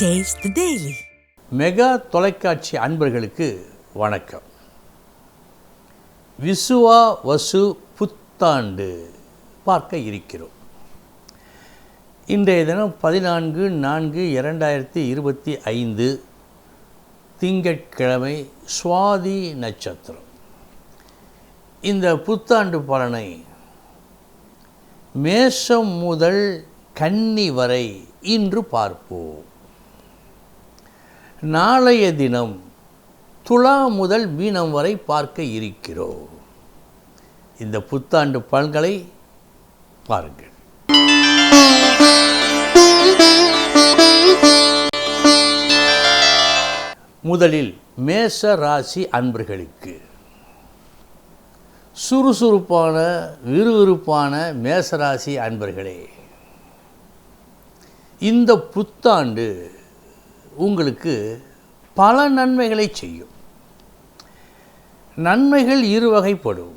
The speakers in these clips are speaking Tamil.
டேஸ்ட் டெய்லி மெகா தொலைக்காட்சி அன்பர்களுக்கு வணக்கம். விசுவா வசு புத்தாண்டு பார்க்க இருக்கிறோம். இன்றைய தினம் பதினான்கு நான்கு இரண்டாயிரத்தி இருபத்தி ஐந்து திங்கட்கிழமை சுவாதி நட்சத்திரம். இந்த புத்தாண்டு பலனை மேஷம் முதல் கன்னி வரை இன்று பார்ப்போம். நாளைய தினம் துலா முதல் மீனம் வரை பார்க்க இருக்கிறோம். இந்த புத்தாண்டு பலன்களை பாருங்கள். முதலில் மேச ராசி அன்பர்களுக்கு. சுறுசுறுப்பான விறுவிறுப்பான மேசராசி அன்பர்களே இந்த புத்தாண்டு உங்களுக்கு பல நன்மைகளை செய்யும். நன்மைகள் இரு வகைப்படும்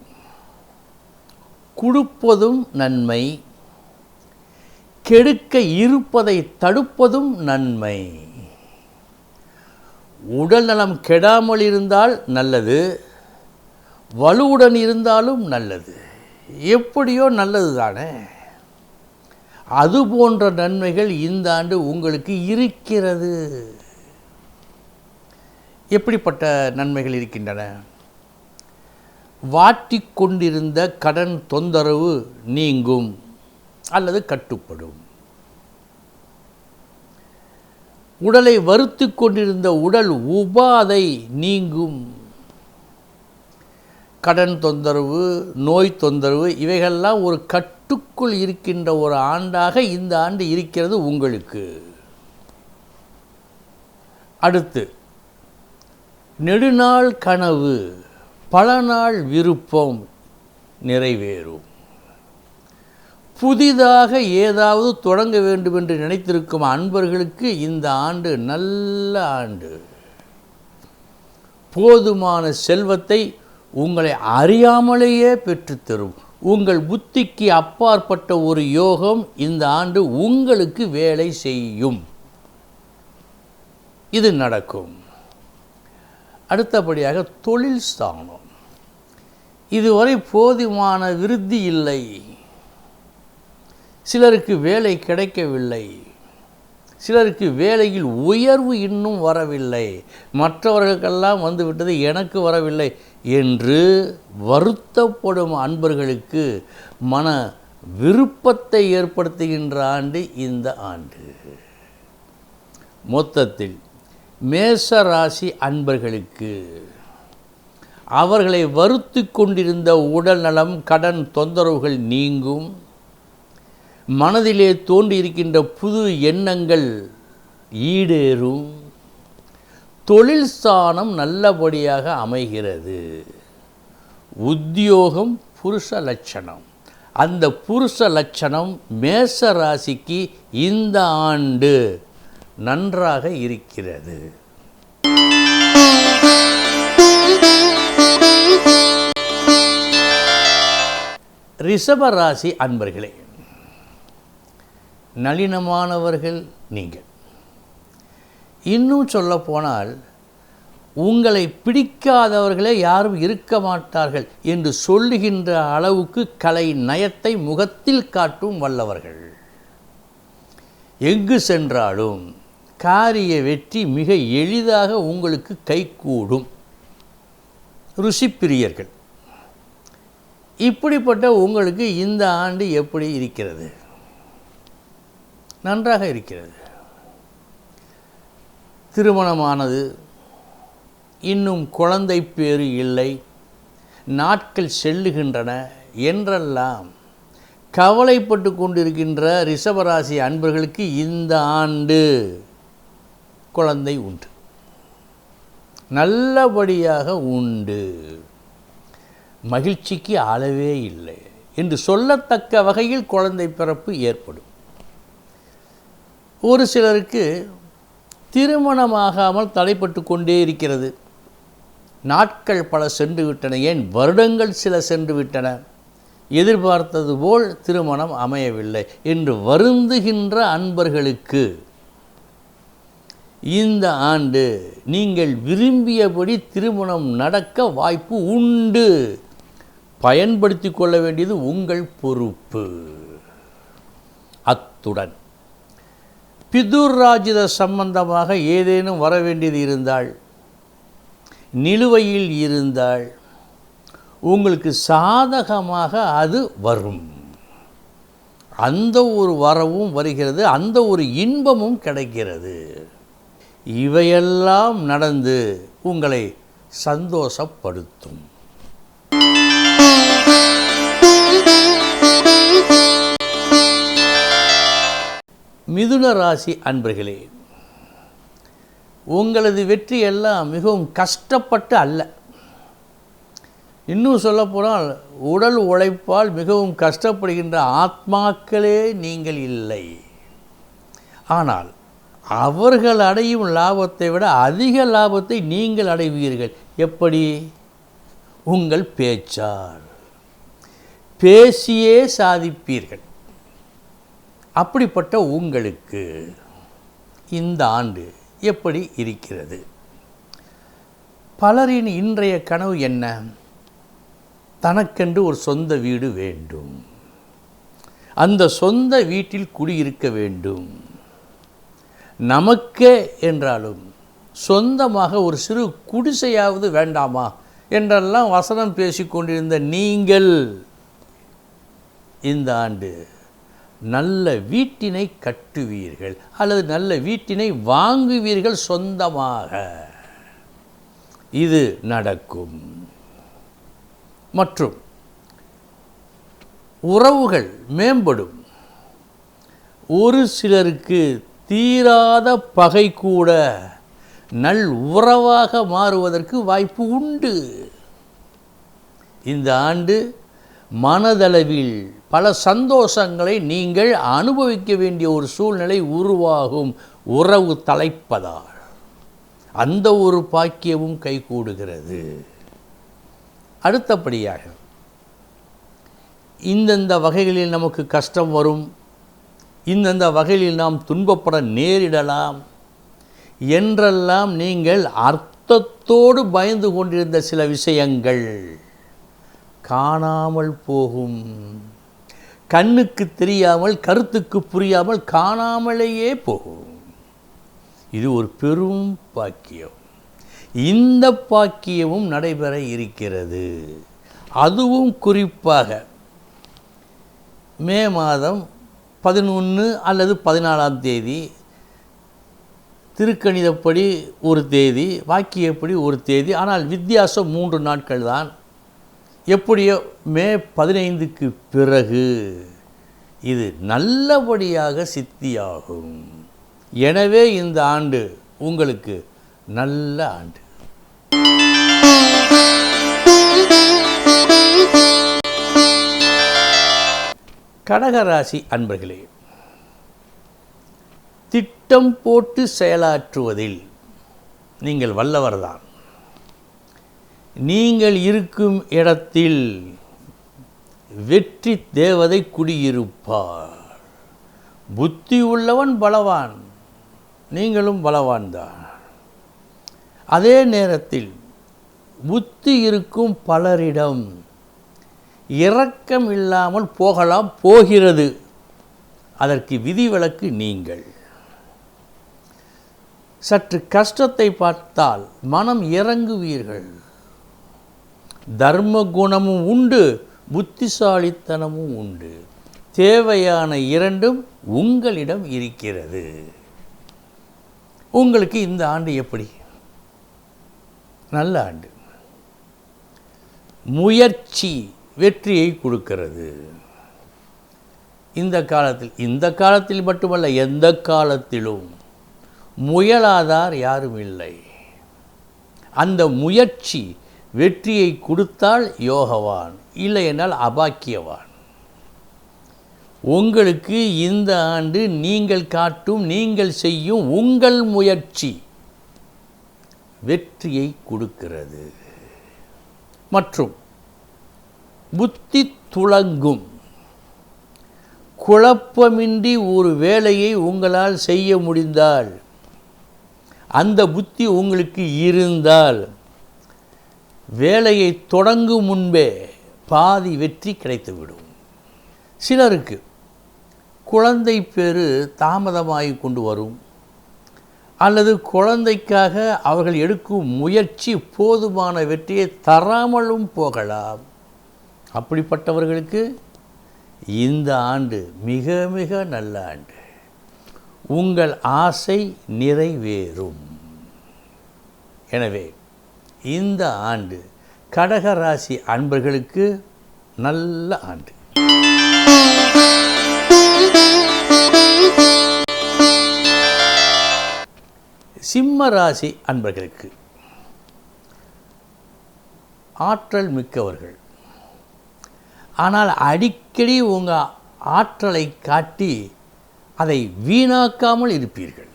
கொடுப்பதும் நன்மை கெடுக்க இருப்பதை தடுப்பதும் நன்மை. உடல் நலம் கெடாமல் இருந்தால் நல்லது வலுவுடன் இருந்தாலும் நல்லது. எப்படியோ நல்லது தானே அது போன்ற நன்மைகள் இந்த ஆண்டு உங்களுக்கு இருக்கிறது. எப்படிப்பட்ட நன்மைகள் இருக்கின்றன? வாட்டிக் கொண்டிருந்த கடன் தொந்தரவு நீங்கும் அல்லது கட்டுப்படும். உடலை வருத்தி கொண்டிருந்த உடல் உபாதை நீங்கும். கடன் தொந்தரவு நோய் தொந்தரவு இவைகள்லாம் ஒரு கட்டுக்குள் இருக்கின்ற ஒரு ஆண்டாக இந்த ஆண்டு இருக்கிறது உங்களுக்கு. அடுத்து நெடுநாள் கனவு பல நாள் விருப்பம் நிறைவேறும். புதிதாக ஏதாவது தொடங்க வேண்டும் என்று நினைத்திருக்கும் அன்பர்களுக்கு இந்த ஆண்டு நல்ல ஆண்டு. போதுமான செல்வத்தை உங்களை அறியாமலேயே பெற்றுத்தரும். உங்கள் புத்திக்கு அப்பாற்பட்ட ஒரு யோகம் இந்த ஆண்டு உங்களுக்கு வேலை செய்யும். இது நடக்கும். அடுத்தபடியாக தொழில் ஸ்தானம். இதுவரை போதுமான விருத்தி இல்லை. சிலருக்கு வேலை கிடைக்கவில்லை. சிலருக்கு வேலையில் உயர்வு இன்னும் வரவில்லை. மற்றவர்களுக்கெல்லாம் வந்துவிட்டது எனக்கு வரவில்லை என்று வருத்தப்படும் அன்பர்களுக்கு மன விருப்பத்தை ஏற்படுத்துகின்ற ஆண்டு இந்த ஆண்டு. மொத்தத்தில் மேச ராசி அன்பர்களுக்கு அவர்களை வருத்தி கொண்டிருந்த உடல் நலம் கடன் தொந்தரவுகள் நீங்கும். மனதிலே தோன்றியிருக்கின்ற புது எண்ணங்கள் ஈடேறும். தொழில் ஸ்தானம் நல்லபடியாக அமைகிறது. உத்தியோகம் புருஷ லட்சணம். அந்த புருஷ லட்சணம் மேச ராசிக்கு இந்த ஆண்டு நன்றாக இருக்கிறது. ரிஷப ராசி அன்பர்களே நளினமானவர்கள் நீங்கள். இன்னும் சொல்லப்போனால் உங்களை பிடிக்காதவர்களே யாரும் இருக்க மாட்டார்கள் என்று சொல்லுகின்ற அளவுக்கு கலை நயத்தை முகத்தில் காட்டும் வல்லவர்கள். எங்கு சென்றாலும் காரிய வெற்றி மிக எளிதாக உங்களுக்கு கைகூடும். ருசிப்பிரியர்கள். இப்படிப்பட்ட உங்களுக்கு இந்த ஆண்டு எப்படி இருக்கிறது? நன்றாக இருக்கிறது. திருமணமானது இன்னும் குழந்தை பேறு இல்லை. நாட்கள் செல்லுகின்றன என்றெல்லாம் கவலைப்பட்டு கொண்டிருக்கின்ற ரிஷபராசி அன்பர்களுக்கு இந்த ஆண்டு குழந்தை உண்டு. நல்லபடியாக உண்டு. மகிழ்ச்சிக்கு அளவே இல்லை. என்று சொல்லத்தக்க வகையில் குழந்தை பிறப்பு ஏற்படும். ஒரு சிலருக்கு திருமணமாகாமல் தடைப்பட்டு கொண்டே இருக்கிறது. நாட்கள் பல சென்று விட்டன. ஏன்? வருடங்கள் சில சென்று விட்டன. எதிர்பார்த்தது போல் திருமணம் அமையவில்லை என்று வருந்துகின்ற அன்பர்களுக்கு இந்த ஆண்டு நீங்கள் விரும்பியபடி திருமணம் நடக்க வாய்ப்பு உண்டு. பயன்படுத்தி கொள்ள வேண்டியது உங்கள் பொறுப்பு. அத்துடன். பிதுர்ராஜித சம்பந்தமாக ஏதேனும் வர வேண்டியது இருந்தால் நிலுவையில் இருந்தால் உங்களுக்கு சாதகமாக அது வரும். அந்த ஒரு வரவும் வருகிறது அந்த ஒரு இன்பமும் கிடைக்கிறது. இவையெல்லாம் நடந்து உங்களை சந்தோஷப்படுத்தும். மிதுன ராசி அன்பர்களே உங்களது வெற்றி எல்லாம் மிகவும் கஷ்டப்பட்டு அல்ல. இன்னும் சொல்லப்போனால் உடல் உழைப்பால் மிகவும் கஷ்டப்படுகின்ற ஆத்மாக்களே நீங்கள் இல்லை. ஆனால் அவர்கள் அடையும் லாபத்தை விட அதிக லாபத்தை நீங்கள் அடைவீர்கள். எப்படி? உங்கள் பேச்சால். பேசியே சாதிப்பீர்கள். அப்படிப்பட்ட உங்களுக்கு இந்த ஆண்டு எப்படி இருக்கிறது? பலரின் இன்றைய கனவு என்ன? தனக்கென்று ஒரு சொந்த வீடு வேண்டும். அந்த சொந்த வீட்டில் குடியிருக்க வேண்டும். நமக்கே என்றாலும் சொந்தமாக ஒரு சிறு குடிசையாவது வேண்டாமா? என்றெல்லாம் வசனம் பேசிக்கொண்டிருந்த நீங்கள் இந்த ஆண்டு நல்ல வீட்டினை கட்டுவீர்கள் அல்லது நல்ல வீட்டினை வாங்குவீர்கள் சொந்தமாக. இது நடக்கும். மற்றும் உறவுகள் மேம்படும். ஒரு சிலருக்கு தீராத பகை கூட நல் உறவாக மாறுவதற்கு வாய்ப்பு உண்டு. இந்த ஆண்டு மனதளவில் பல சந்தோஷங்களை நீங்கள் அனுபவிக்க வேண்டிய ஒரு சூழ்நிலை உருவாகும். உறவு தலைப்பதால். அந்த ஒரு பாக்கியமும் கைகூடுகிறது. அடுத்தபடியாக இந்தந்த வகைகளில் நமக்கு கஷ்டம் வரும். இந்தந்த வகையில் நாம் துன்பப்பட நேரிடலாம். என்றெல்லாம் நீங்கள் அர்த்தத்தோடு பயந்து கொண்டிருந்த சில விஷயங்கள். காணாமல் போகும். கண்ணுக்கு தெரியாமல் கருத்துக்கு புரியாமல் காணாமலேயே போகும். இது ஒரு பெரும் பாக்கியம். இந்த பாக்கியமும் நடைபெற இருக்கிறது. அதுவும் குறிப்பாக மே மாதம் பதினொன்று அல்லது பதினாலாம் தேதி திருக்கணிதப்படி ஒரு தேதி வாக்கியப்படி ஒரு தேதி ஆனால் வித்தியாசம் மூன்று நாட்கள் தான் எப்படியோ மே பதினைந்துக்கு பிறகு இது நல்லபடியாக சித்தியாகும். எனவே இந்த ஆண்டு உங்களுக்கு நல்ல ஆண்டு. கடகராசி அன்பர்களே திட்டம் போட்டு செயலாற்றுவதில் நீங்கள் வல்லவர்தான். நீங்கள் இருக்கும் இடத்தில் வெற்றி தேவதை குடியிருப்பார். புத்தி உள்ளவன் பலவான் நீங்களும் பலவான்தான். அதே நேரத்தில் புத்தி இருக்கும் பலரிடம் இரக்கம் இல்லாமல் போகலாம் போகிறது. அதற்கு விதிவிலக்கு நீங்கள். சற்று கஷ்டத்தை பார்த்தால் மனம் இறங்குவீர்கள். தர்ம குணமும் உண்டு. புத்திசாலித்தனமும் உண்டு. தேவையான இரண்டும் உங்களிடம் இருக்கிறது. உங்களுக்கு இந்த ஆண்டு எப்படி? நல்ல ஆண்டு. முயற்சி வெற்றியை கொடுக்கிறது. இந்த காலத்தில் இந்த காலத்தில் மட்டுமல்ல எந்த காலத்திலும் முயலாதார் யாரும் இல்லை. அந்த முயற்சி வெற்றியை கொடுத்தால் யோகவான் இல்லை என்றால் அபாக்கியவான். உங்களுக்கு இந்த ஆண்டு நீங்கள் காட்டும் நீங்கள் செய்யும் உங்கள் முயற்சி வெற்றியை கொடுக்கிறது. மற்றும் புத்தி துளங்கும். குழப்பமின்றி ஒரு வேலையை உங்களால் செய்ய முடிந்தால் அந்த புத்தி உங்களுக்கு இருந்தால் வேலையை தொடங்கும் முன்பே பாதி வெற்றி கிடைத்துவிடும். சிலருக்கு குழந்தை பேரு தாமதமாகி கொண்டு வரும். அல்லது குழந்தைக்காக அவர்கள் எடுக்கும் முயற்சி போதுமான வெற்றியை தராமலும் போகலாம். அப்படிப்பட்டவர்களுக்கு இந்த ஆண்டு மிக மிக நல்ல ஆண்டு. உங்கள் ஆசை நிறைவேறும். எனவே இந்த ஆண்டு கடக ராசி அன்பர்களுக்கு நல்ல ஆண்டு. சிம்ம ராசி அன்பர்களுக்கு ஆற்றல் மிக்கவர்கள். ஆனால் அடிக்கடி உங்கள் ஆற்றலை காட்டி அதை வீணாக்காமல் இருப்பீர்கள்.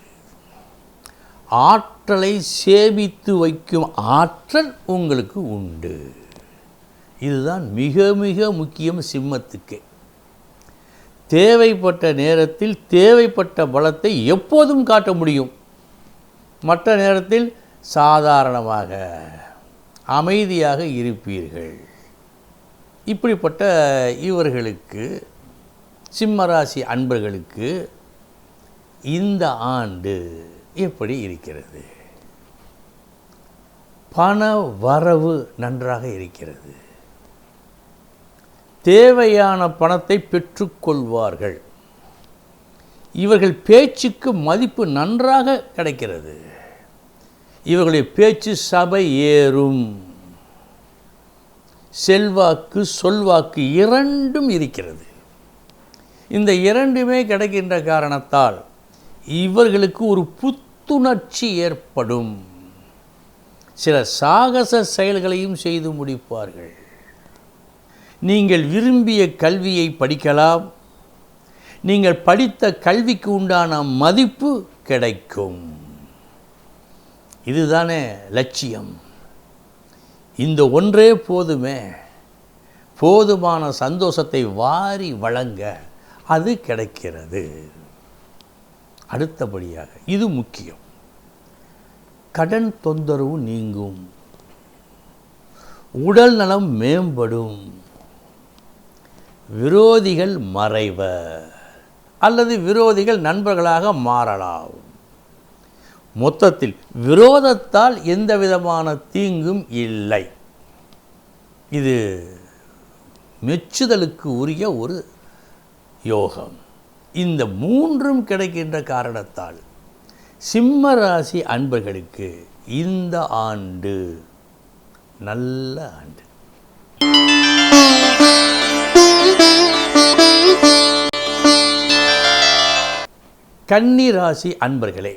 ஆற்றலை சேமித்து வைக்கும் ஆற்றல் உங்களுக்கு உண்டு. இதுதான் மிக மிக முக்கியம் சிம்மத்துக்கு. தேவைப்பட்ட நேரத்தில் தேவைப்பட்ட பலத்தை எப்போதும் காட்ட முடியும். மற்ற நேரத்தில் சாதாரணமாக அமைதியாக இருப்பீர்கள். இப்படிப்பட்ட இவர்களுக்கு சிம்மராசி அன்பர்களுக்கு இந்த ஆண்டு எப்படி இருக்கிறது? பண வரவு நன்றாக இருக்கிறது. தேவையான பணத்தை பெற்றுக்கொள்வார்கள். இவர்கள் பேச்சுக்கு மதிப்பு நன்றாக கிடைக்கிறது. இவர்களுடைய பேச்சு சபை ஏறும். செல்வாக்கு சொல்வாக்கு இரண்டும் இருக்கிறது. இந்த இரண்டுமே கிடைக்கின்ற காரணத்தால் இவர்களுக்கு ஒரு புத்துணர்ச்சி ஏற்படும். சில சாகச செயல்களையும் செய்து முடிப்பார்கள். நீங்கள் விரும்பிய கல்வியை படிக்கலாம். நீங்கள் படித்த கல்விக்கு உண்டான மதிப்பு கிடைக்கும். இதுதானே லட்சியம். இந்த ஒன்றே போதுமே. போதுமான சந்தோஷத்தை வாரி வழங்க அது கிடைக்கிறது. அடுத்தபடியாக இது முக்கியம். கடன் தொந்தரவு நீங்கும். உடல் நலம் மேம்படும். விரோதிகள் மறைவர். அல்லது விரோதிகள் நண்பர்களாக மாறலாம். மொத்தத்தில் விரோதத்தால் எந்த விதமான தீங்கும் இல்லை. இது மெச்சுதலுக்கு உரிய ஒரு யோகம். இந்த மூன்றும் கிடைக்கின்ற காரணத்தால் சிம்ம ராசி அன்பர்களுக்கு இந்த ஆண்டு நல்ல ஆண்டு. கன்னி ராசி அன்பர்களே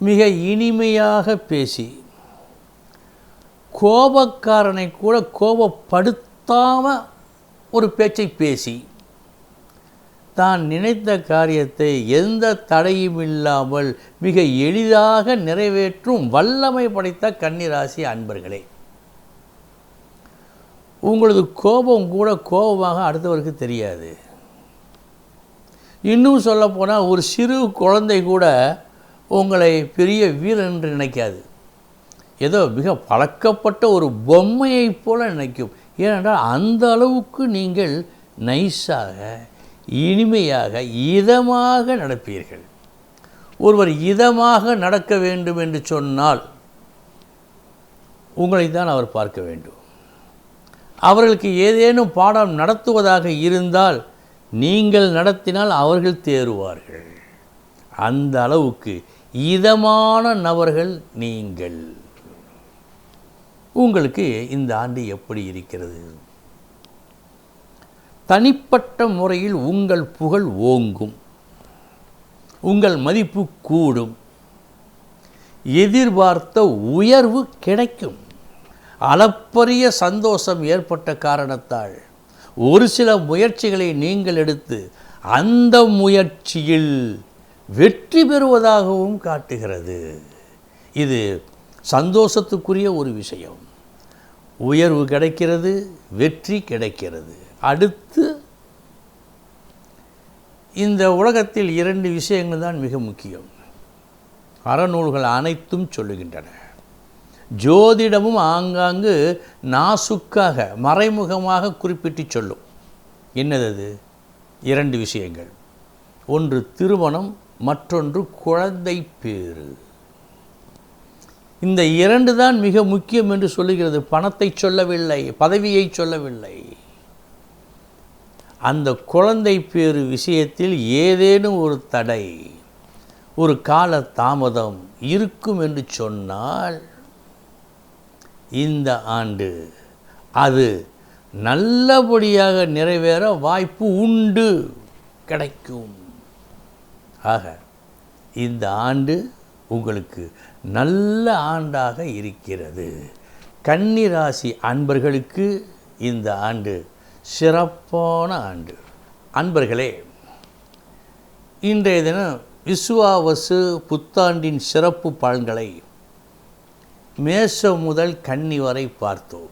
மிக இனிமையாக பேசி கோபக்காரனை கூட கோபப்படுத்தாமல் ஒரு பேச்சை பேசி தான் நினைத்த காரியத்தை எந்த தடையும் இல்லாமல் மிக எளிதாக நிறைவேற்றும் வல்லமை படைத்த கன்னிராசி அன்பர்களே. உங்களது கோபம் கூட கோபமாக அடுத்தவருக்கு தெரியாது. இன்னும் சொல்லப்போனால் ஒரு சிறு குழந்தை கூட உங்களை பெரிய வீரன் என்று நினைக்காது. ஏதோ மிக பழக்கப்பட்ட ஒரு பொம்மையைப் போல நினைக்கும். ஏனென்றால் அந்த அளவுக்கு நீங்கள் நைஸாக இனிமையாக இதமாக நடப்பீர்கள். ஒருவர் இதமாக நடக்க வேண்டும் என்று சொன்னால் உங்களை தான் அவர் பார்க்க வேண்டும். அவர்களுக்கு ஏதேனும் பாடம் நடத்துவதாக இருந்தால் நீங்கள் நடத்தினால் அவர்கள் தேறுவார்கள். அந்த அளவுக்கு இதமான நபர்கள் நீங்கள். உங்களுக்கு இந்த ஆண்டு எப்படி இருக்கிறது? தனிப்பட்ட முறையில் உங்கள் புகழ் ஓங்கும். உங்கள் மதிப்பு கூடும். எதிர்பார்த்த உயர்வு கிடைக்கும். அளப்பரிய சந்தோஷம் ஏற்பட்ட காரணத்தால் ஒரு சில முயற்சிகளை நீங்கள் எடுத்து அந்த முயற்சியில் வெற்றி பெறுவதாகவும் காட்டுகிறது. இது சந்தோஷத்துக்குரிய ஒரு விஷயம். உயர்வு கிடைக்கிறது வெற்றி கிடைக்கிறது. அடுத்து இந்த உலகத்தில் இரண்டு விஷயங்கள் தான் மிக முக்கியம். அறநூல்கள் அனைத்தும் சொல்லுகின்றன. ஜோதிடமும் ஆங்காங்கு நாசுக்காக மறைமுகமாக குறிப்பிட்டு சொல்லும். என்னது அது? இரண்டு விஷயங்கள். ஒன்று திருமணம் மற்றொன்று குழந்தை பேறு. இந்த இரண்டு தான் மிக முக்கியம் என்று சொல்லுகிறது. பணத்தை சொல்லவில்லை பதவியை சொல்லவில்லை. அந்த குழந்தை பேறு விஷயத்தில் ஏதேனும் ஒரு தடை ஒரு கால தாமதம் இருக்கும் என்று சொன்னால் இந்த ஆண்டு அது நல்லபடியாக நிறைவேற வாய்ப்பு உண்டு கிடைக்கும். ஆக இந்த ஆண்டு உங்களுக்கு நல்ல ஆண்டாக இருக்கிறது. கன்னிராசி அன்பர்களுக்கு இந்த ஆண்டு சிறப்பான ஆண்டு. அன்பர்களே இன்றைய தினம் விசுவாவசு புத்தாண்டின் சிறப்பு பலன்களை மேசம் முதல் கன்னி வரை பார்த்தோம்.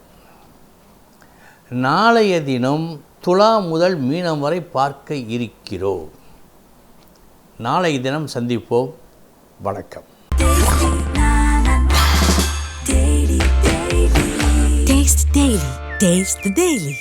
நாளைய தினம் துலா முதல் மீனம் வரை பார்க்க இருக்கிறோம். நாளைய தினம் சந்திப்போம். வணக்கம். Taste Daily. Taste the Daily.